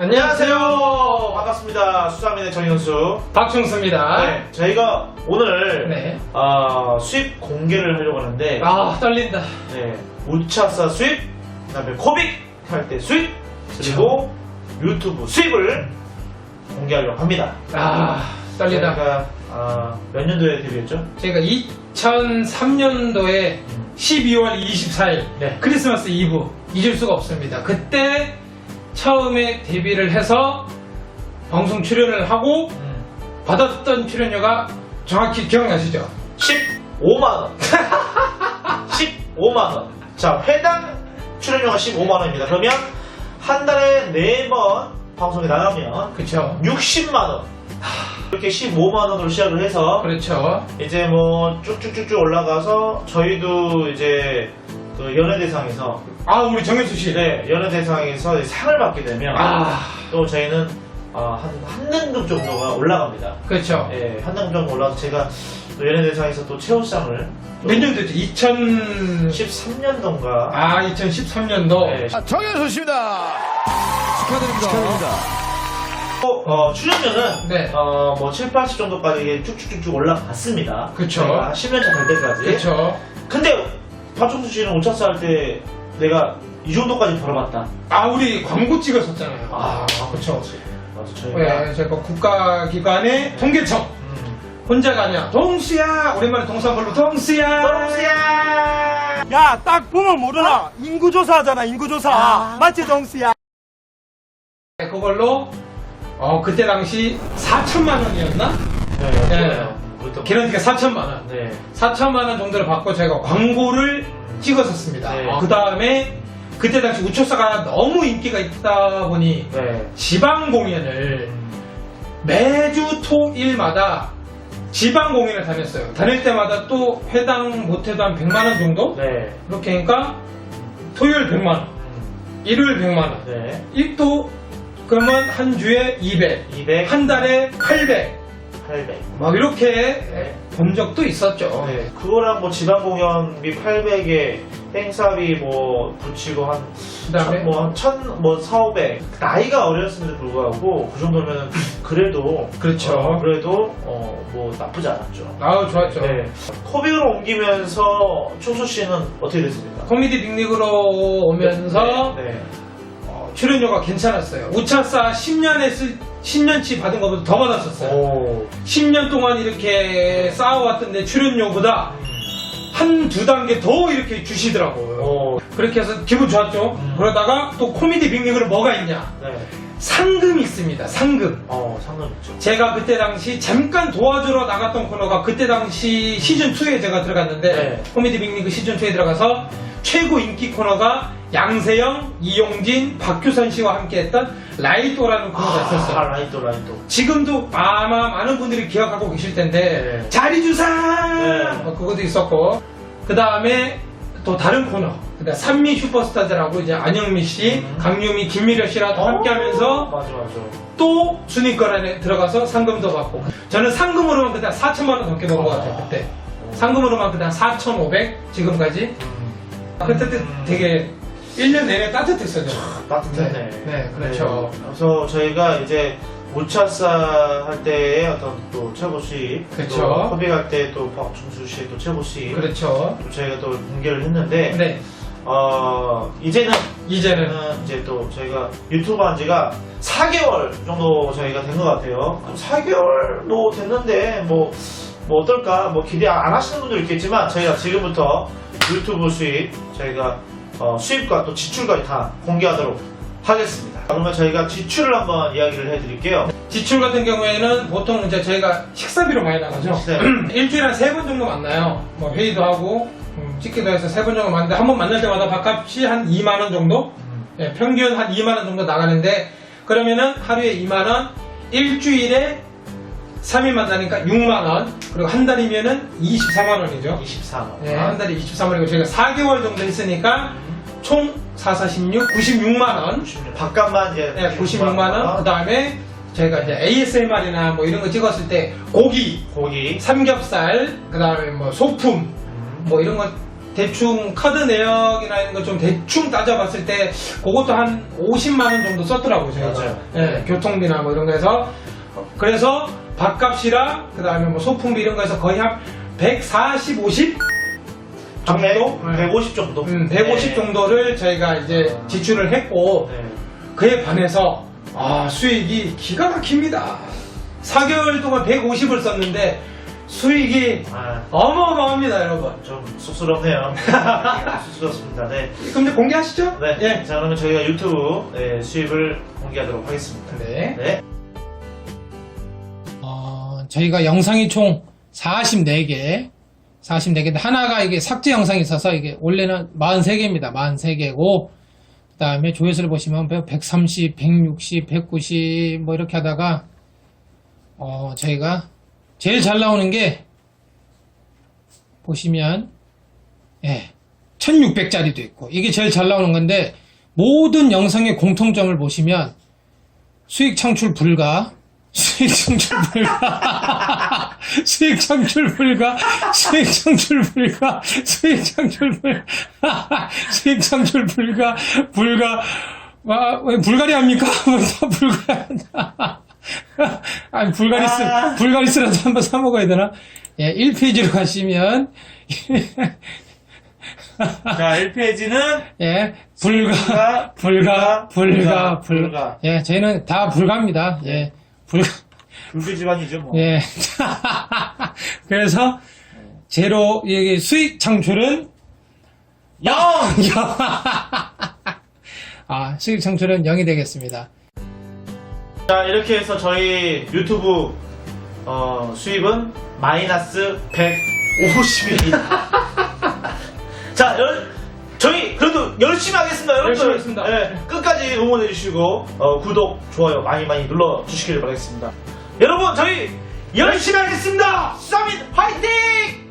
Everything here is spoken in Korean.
안녕하세요. 반갑습니다. 수사민의 정현수. 박충수입니다. 네, 저희가 오늘 네. 어, 수입 공개를 하려고 하는데 아, 떨린다. 네, 우차사 수입, 그다음에 코빅 할 때 수입, 그리고 유튜브 수입을 공개하려고 합니다. 아, 떨리다. 저희가 어, 몇 년도에 데뷔했죠? 제가 2003년도에 12월 24일 네. 크리스마스 이브 잊을 수가 없습니다. 그때 처음에 데뷔를 해서 방송 출연을 하고 음, 받았던 출연료가 정확히 기억나시죠? 15만 원. 15만 원. 자, 회당 출연료가 15만 원입니다. 그러면 한 달에 4번 방송에 나가면 그쵸? 60만 원. 이렇게 15만 원으로 시작을 해서 그렇죠. 이제 뭐 쭉쭉쭉쭉 올라가서 저희도 이제 그 연예대상에서 아, 우리 정현수 씨. 네, 연예대상에서 상을 받게 되면 아, 또 저희는 어, 한, 한 등급 정도가 올라갑니다. 그렇죠. 예, 한 등급 정도 올라가서 제가 또 연예대상에서 또 최우상을 몇 년도죠? 2000... 13년도인가 아, 2013년도. 네, 아, 정현수 씨입니다. 축하드립니다. 또, 어, 출연료는 네. 어, 뭐 7, 80 정도까지 쭉쭉쭉쭉 올라갔습니다. 그쵸. 제가 10년차 될 때까지. 그렇죠. 근데 박종수 씨는 오차사 할때 내가 이 정도까지 벌어봤다. 아, 우리 광고 찍었었잖아요. 아, 그렇죠. 맞아, 저희가. 네, 제가 국가기관의 통계청 음. 혼자가 아니야. 동수야! 오랜만에 동사 불러 동수야! 동수야! 야, 딱 보면 모르나? 인구조사 하잖아, 인구조사. 맞지, 동수야? 네, 그걸로 어, 그때 당시 4천만 원이었나? 네, 네. 좋아요. 그것도 기런티가 4천만 원. 네. 4천만 원 정도를 받고 제가 광고를 찍었었습니다. 네. 그 다음에 그때 당시 우초사가 너무 인기가 있다 보니 네. 지방 공연을 매주 토일마다 지방 공연을 다녔어요. 다닐 때마다 또 회당 못해도 한 100만 원 정도? 네. 이렇게 하니까 토요일 100만 원, 음. 일요일 100만 원, 네. 이또 그러면 한 주에 200, 200, 한 달에 800, 800. 막 이렇게 본 적도 있었죠. 네. 그거랑 뭐 지방 공연비 800에 행사비 뭐 붙이고 한 그다음에 뭐한 천, 뭐 4, 500. 나이가 어렸음에도 불구하고 그 정도면 그래도 그렇죠. 어, 그래도 어, 뭐 나쁘지 않았죠. 아우 좋았죠. 네. 코빅으로 옮기면서 충수 씨는 어떻게 됐습니까? 코미디 빅리그로 오면서 네. 네. 어, 출연료가 괜찮았어요. 우차사 10년에 쓸 10년치 받은 것보다 더 받았었어요. 오. 10년 동안 이렇게 쌓아왔던 내 출연료보다 한 두 단계 더 이렇게 주시더라고요. 오. 그렇게 해서 기분 좋았죠. 음. 그러다가 또 코미디 빅리그는 뭐가 있냐? 네. 상금이 있습니다. 상금. 어, 상관 있죠. 제가 그때 당시 잠깐 도와주러 나갔던 코너가 그때 당시 시즌 2에 제가 들어갔는데 네. 코미디 빅리그 시즌 2에 들어가서 최고 인기 코너가 양세형, 이용진, 박규선 씨와 함께했던 라이토라는 코너가 있었어요. 아, 라이토, 라이토. 지금도 아마 많은 분들이 기억하고 계실 텐데 네. 자리 주사 네. 뭐 그것도 있었고 그 다음에 또 다른 코너 그다음 산미 슈퍼스타들하고 이제 안영미 씨, 음. 강유미, 김미려 씨랑 또 함께하면서 맞아, 맞아. 또 순위권 안에 들어가서 상금도 받고 저는 상금으로만 그때 한 4천만 원 넘게 번 것 같아요 그때 상금으로만 그때 한4,500 지금까지 그때 때 되게 1년 내내 따뜻했어요 저는. 따뜻했네. 네, 네, 그렇죠. 네. 그래서 저희가 이제 우차사 할 때의 어떤 또 최고 수입, 그렇죠. 또 코빅 할때 또 박충수 씨의 또 최고 수입, 그렇죠 또 저희가 또 공개를 했는데, 네 어 이제는 이제는 저는 이제 또 저희가 유튜브 한 지가 4개월 정도 저희가 된 것 같아요. 4개월 뭐 됐는데 뭐, 뭐 어떨까 뭐 기대 안 하시는 분도 있겠지만 저희가 지금부터 유튜브 수입 저희가 어, 수입과 또 지출까지 다 공개하도록 하겠습니다. 그러면 저희가 지출을 한번 이야기를 해드릴게요. 지출 같은 경우에는 보통 이제 저희가 식사비로 많이 나가죠. 네. 일주일에 한 세 번 정도 만나요. 뭐 회의도 하고 음, 찍기도 해서 세 번 정도 만나는데 한 번 만날 때마다 밥값이 한 2만 원 정도? 예, 평균 한 2만 원 정도 나가는데 그러면은 하루에 2만 원, 일주일에 3일 만나니까 6만 원, 그리고 한 달이면은 24만 원이죠. 24만. 예, 한 달에 24만 원이고 저희가 4개월 정도 했으니까 총 4, 4, 16, 96만 원. 밥값만 이제 네, 96만 원. 그 다음에 저희가 이제 ASMR이나 뭐 이런 거 찍었을 때 고기, 고기. 삼겹살, 그 다음에 뭐 소품, 뭐 이런 거 대충 카드 내역이나 이런 거 좀 대충 따져봤을 때 그것도 한 50만 원 정도 썼더라고요. 저희가. 맞아요. 예, 교통비나 뭐 이런 거 해서 그래서 밥값이랑 그 다음에 뭐 소품비 이런 거 해서 거의 한 140, 50 정도? 100, 150 정도. 음, 150 네. 정도를 저희가 이제 지출을 했고 네. 그에 반해서 아 수익이 기가 막힙니다. 4개월 동안 150을 썼는데 수익이 아, 어마어마합니다, 여러분. 좀 쑥스럽네요. 쑥스럽습니다. 네. 그럼 이제 공개하시죠? 네. 예. 자, 그러면 저희가 유튜브 네, 수입을 공개하도록 하겠습니다. 네. 네. 어, 저희가 영상이 총 44개, 44개인데 하나가 이게 삭제 영상이 있어서 이게 원래는 43개입니다. 43개고 그 다음에 조회수를 보시면 130, 160, 190 뭐 이렇게 하다가 어, 저희가 제일 잘 나오는 게 보시면 예, 1600짜리도 있고 이게 제일 잘 나오는 건데 모든 영상의 공통점을 보시면 수익 창출 불가 수익 창출 불가 수익 창출 불가 수익 창출 불가 수익 창출 불가 수익 창출 불가 불가 와, 왜 불가리 합니까? 뭐다 불가 아니 불가리스 아. 불가리스라도 한번 사 먹어야 되나? 예, 1페이지로 가시면 자, 1페이지는 예, 불가, 불가, 불가, 불가, 불가. 불가. 예, 저희는 다 불가입니다. 예, 불가. 불교 집안이죠, 뭐. 예. 그래서 제로 여기 수익 창출은 영! 아, 수익 창출은 0이 되겠습니다. 자, 이렇게 해서 저희 유튜브 어, 수입은 마이너스 150입니다. 자, 열, 저희 열심히 하겠습니다, 여러분들. 열심히 하겠습니다. 예, 끝까지 응원해 주시고 어, 구독, 좋아요 많이 많이 눌러 주시길 바라겠습니다. 여러분, 저희 열심히 하겠습니다. 서밋 화이팅!